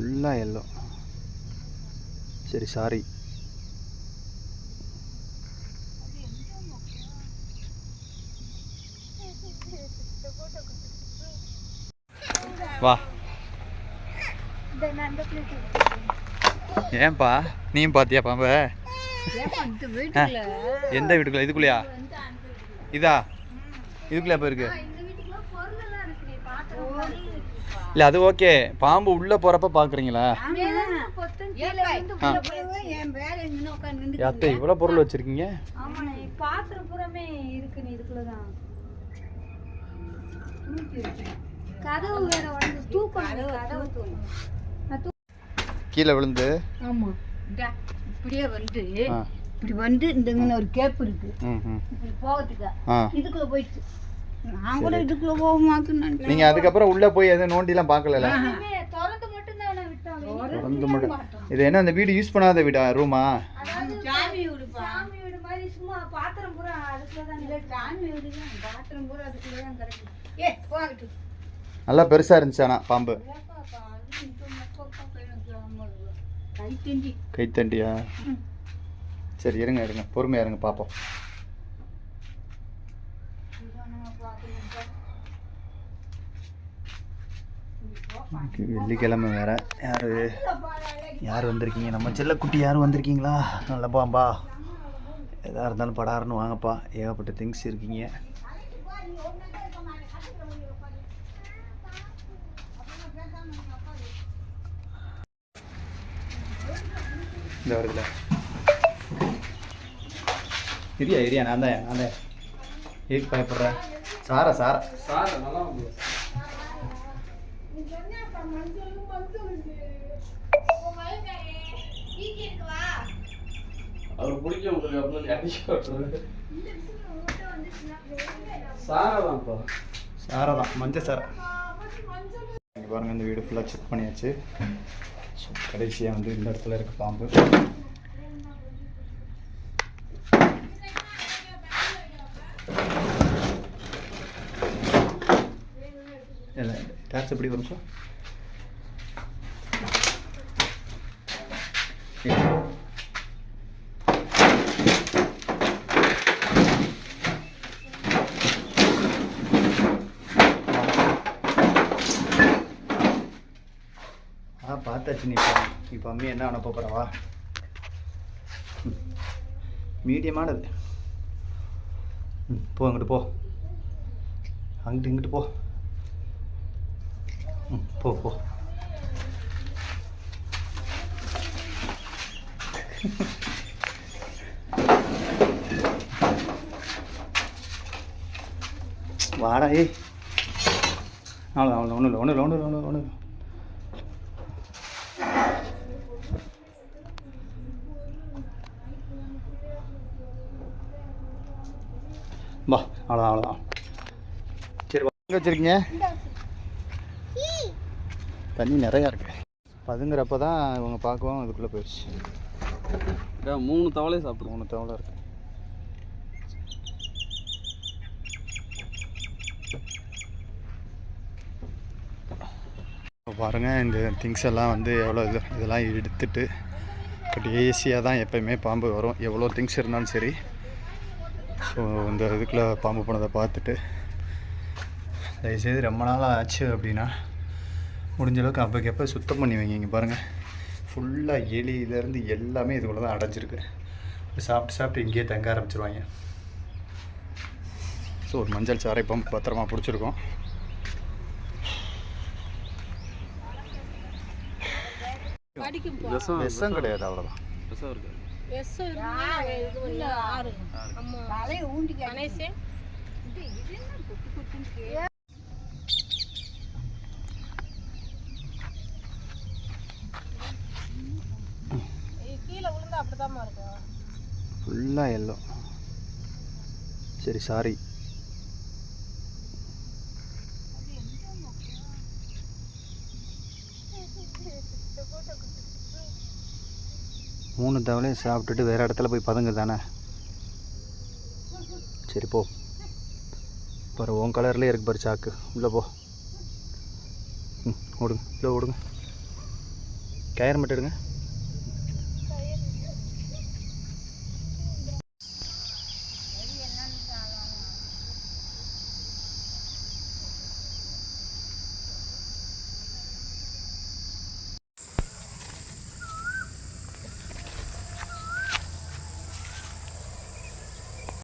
ஃபுல்லாக எல்லோ சரி சாரி வா. ஏன்பா? நீயும் பார்த்தியா பாம்ப? எந்த வீட்டுக்குள்ள? இதுக்குள்ளயா? இதா? இதுக்குள்ளயா போயிருக்கு? இல்லை அது ஓகே பாம்பு உள்ளே போகிறப்ப பார்க்குறீங்களா அத்தை இவ்வளோ பொருள் வச்சுருக்கீங்க? கீழே விழுந்து. இப்படியே வந்து இப்படி வந்து இந்த ஒரு கேப் இருக்கு. போகிறதுக்கு இதுக்குள்ள போயிடுச்சு. நான் கூட இதுக்குள்ள போகமாக்குன்னு நீங்கள் அதுக்கப்புறம் உள்ளே போய் எதுவும் நோண்டிலாம் பார்க்கல திறந்து மட்டும். இது என்ன அந்த வீடு யூஸ் பண்ணாத வீடா ரூமா சாமி வீடுப்பா. சாமி வீடு மாதிரி சும்மா பாத்திரம் பூரா அதுக்குள்ள தான் இல்லை சாமி வீடு தான் பாத்திரம் பூரா அதுக்குள்ள தான் கிடக்கு ஏ போகட்டு நல்லா பெருசாக இருந்துச்சு ஆனால் பாம்பு. கைத்தண்டியா சரி இருங்க இருங்க. பொறுமையாக இருங்க பார்ப்போம் வெள்ளிக்கிழமை வேற. யார்? யார் வந்திருக்கீங்க? நம்ம செல்லக்குட்டி யாரும் வந்திருக்கீங்களா? நல்லப்பாம்பா எதாக இருந்தாலும் படாருன்னு வாங்கப்பா. ஏகப்பட்ட திங்ஸ் இருக்கீங்க. இந்த வருதுல இரியா இரியா நான் தான் நான் தான். எதுக்கு பயப்படுறேன் சாரா சாரா. சாரா நல்லா அவருக்கு பிடிக்கும் அப்படின்னு அடிக்க விட்டுறது சாரதான்ப்பா சாரா தான் மஞ்சள் சாரா இங்கே பாருங்கள் இந்த வீடு ஃபுல்லாக செக் பண்ணியாச்சு. ஸோ கடைசியாக வந்து இந்த இடத்துல இருக்க பாம்பு. இல்லை டேக்ஸ் எப்படி வரும் சார் ஆ பார்த்தாச்சு நீ இப்போ. இப்போ அம்மி என்ன அனுப்ப போகிறவா மீடியமானது. ம் போ அங்கிட்டு போ. அங்கிட்டு இங்கிட்டு போ. ம் போ போ. வாடா ஏய். அவ்வளோ அவ்வளோ ஒன்றும் இல்லை ஒன்றும் இல்லை ஒன்றும் இல்லை ஒன்றும் ஒன்றும் வா அவ்வளோதான் அவ்வளோதான் சரி வா. வச்சுருக்கீங்க? தண்ணி நிறையா இருக்கு. பதுங்குறப்ப தான் இவங்க பார்க்கவும் அதுக்குள்ளே போயிடுச்சு. மூணு தவளையும் சாப்பிடுவோம் மூணு தவளை இருக்கு. இப்போ பாருங்கள் இந்த திங்ஸ் எல்லாம் வந்து எவ்வளோ இது இதெல்லாம் எடுத்துட்டு பட் ஈஸியாக தான் எப்போயுமே பாம்பு வரும். எவ்வளோ திங்ஸ் இருந்தாலும் சரி. ஸோ இந்த இதுக்குள்ளே பாம்பு போனதை பார்த்துட்டு தயவுசெய்து ரொம்ப நாள் ஆச்சு அப்படின்னா முடிஞ்சளவுக்கு அப்போக்கப்போ சுத்தம் பண்ணி வைங்க இங்கே பாருங்கள் ஃபுல்லாக எலியிலேருந்து எல்லாமே இதுக்குள்ளே தான் அடைஞ்சிருக்கு. சாப்பிட்டு சாப்பிட்டு இங்கேயே தங்க ஆரம்பிச்சிருவாங்க. ஸோ ஒரு மஞ்சள் சாறை பம்பு பத்திரமா பிடிச்சிருக்கோம். விஷம் விஷம் கிடையாது அவ்வளோதான் விஷம் ஃபுல்லாக எல்லோ. சரி சாரி மூணு தவளையும் சாப்பிட்டுட்டு வேறு இடத்துல போய் பதுங்கு தானே? சரி போ. பாரு உன் கலர்லேயே இருக்கு பாரு சாக்கு. உள்ளே போ. ம் ஓடுங்க. உள்ளே ஓடுங்க. கயிறு மட்டும் எடுங்க.